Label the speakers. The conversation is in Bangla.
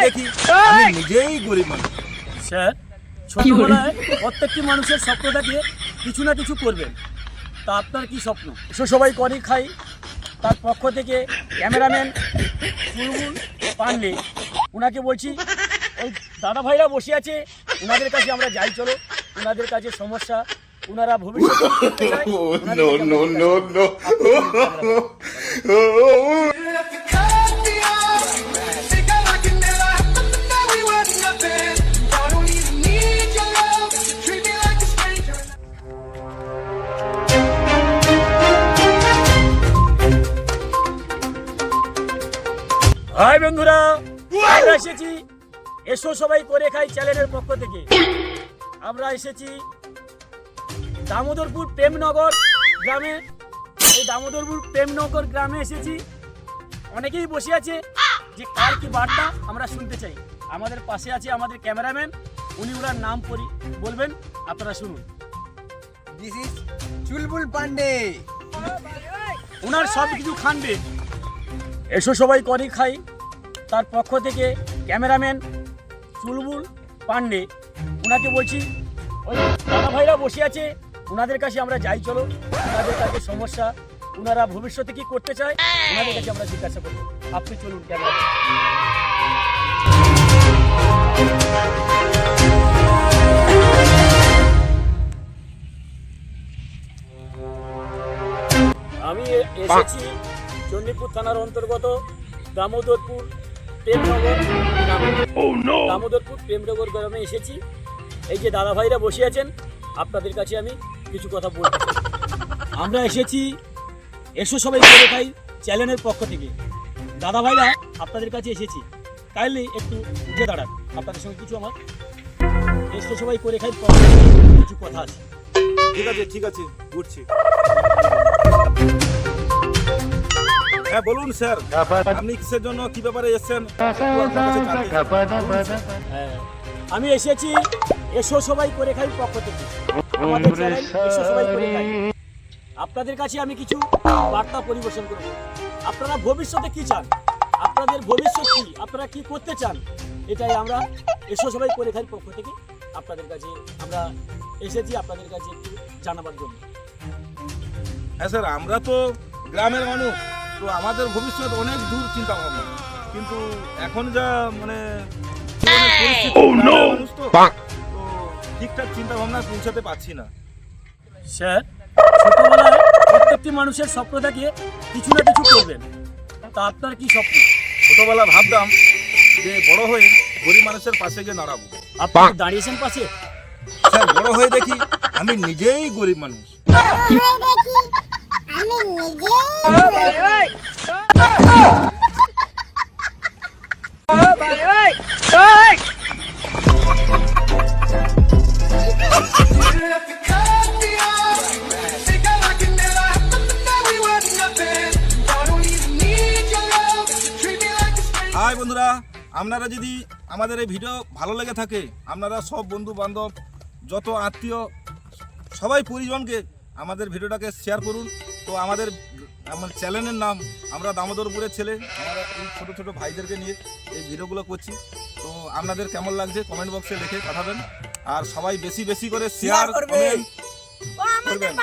Speaker 1: দেখি আমি নিজেই গরিব মানুষ
Speaker 2: স্যার ছোটবেলায় প্রত্যেকটি মানুষের স্বপ্ন থাকে কিছু না কিছু করবেন তা আপনার কি স্বপ্ন এসো সবাই করি খাই তার পক্ষ থেকে ক্যামেরাম্যান চুলবুল পান্ডে ওনাকে বলছি ওই দাদা ভাইরা বসে আছে ওনাদের কাছে আমরা যাই চলো ওনাদের কাছে সমস্যা ওনারা ভবিষ্যতে হাই বন্ধুরা আমরা এসেছি। এসো সবাই করে খাই চ্যানেলের পক্ষ থেকে। আমরা এসেছি দামোদরপুর প্রেমনগর গ্রামে। এই দামোদরপুর প্রেমনগর গ্রামে এসেছি। অনেকেই বসে আছে যে কার কি বার্তা আমরা শুনতে চাই। আমাদের পাশে আছে আমাদের ক্যামেরাম্যান উনি ওনার নাম পরি বলবেন আপনারা শুনুন।
Speaker 3: This is Chulbul Pandey.
Speaker 2: ওনার সব কিছু খানবে। এসো সবাই করি খাই। তার পক্ষ থেকে ক্যামেরাম্যান চুলবুল পান্ডে ওনাকে বলছি ওই দাদা ভাইরা বসে আছে ওনাদের কাছে আমরা যাই চলো। ওনাদের কাছে সমস্যা ওনারা ভবিষ্যতে কি করতে চায় ওনাদের কাছে আমরা জিজ্ঞাসা করব। আপনি চলুন ক্যামেরা আমি এসেছি চণ্ডীপুর থানার অন্তর্গত দামোদরপুর প্রেমনগর গ্রামে। দামোদরপুর প্রেমনগর গ্রামে এসেছি। এই যে দাদা ভাইরা বসে আছেন আপনাদের কাছে আমি কিছু কথা বলতে আমরা এসেছি এসো সবাই করে খাই চ্যানেলের পক্ষ থেকে। দাদা ভাইরা আপনাদের কাছে এসেছি। কাইন্ডলি একটু উঠে দাঁড়ান আপনাদের সঙ্গে কিছু আমার। এসো সবাই করে খাই কিছু কথা আছে।
Speaker 1: ঠিক আছে ঠিক আছে ঘুরছি। হ্যাঁ বলুন, স্যার। আপনি কিসের জন্য, কি ব্যাপারে এসেছেন?
Speaker 2: আমি এসেছি, এসো সবাই করে খাই পক্ষ থেকে। আপনাদের কাছে আমি কিছু বার্তা পরিবেশন করব। আপনারা ভবিষ্যতে কি চান? আপনাদের ভবিষ্যৎ কি? আপনারা কি করতে চান? এটাই আমরা এসো সবাই করে খাই পক্ষ থেকে। আপনাদের কাছে আমরা এসেছি, আপনাদের কাছে জানাবার জন্য।
Speaker 1: হ্যাঁ স্যার, আমরা তো গ্রামের মানুষ। তো আমাদের ভবিষ্যৎ অনেক দূর চিন্তা ভাবনা কিন্তু এখন যা মানে তো ঠিকঠাক চিন্তা ভাবনা পৌঁছাতে পারছি না।
Speaker 2: স্যার ছোটবেলায় প্রত্যেকটি মানুষের স্বপ্ন থাকে কিছু না কিছু করবেন। তা আপনার কি স্বপ্ন?
Speaker 1: ছোটবেলা ভাবতাম যে বড় হয়ে গরিব মানুষের পাশে গিয়ে দাঁড়াবো।
Speaker 2: আপনি দাঁড়িয়েছেন পাশে?
Speaker 1: স্যার বড় হয়ে দেখি আমি নিজেই গরিব মানুষ। হাই বন্ধুরা, আপনারা যদি আমাদের এই ভিডিও ভালো লেগে থাকে, আপনারা সব বন্ধু বান্ধব যত আত্মীয়, সবাই পরিজনকে আমাদের ভিডিওটাকে শেয়ার করুন। তো আমাদের আমার চ্যানেলের নাম আমরা দামোদরপুরের ছেলে। আমরা এই ছোটো ছোটো ভাইদেরকে নিয়ে এই ভিডিওগুলো করছি। তো আপনাদের কেমন লাগছে কমেন্ট বক্সে লিখে পাঠাবেন। আর সবাই বেশি বেশি করে শেয়ার
Speaker 3: করবেন।
Speaker 1: করবেন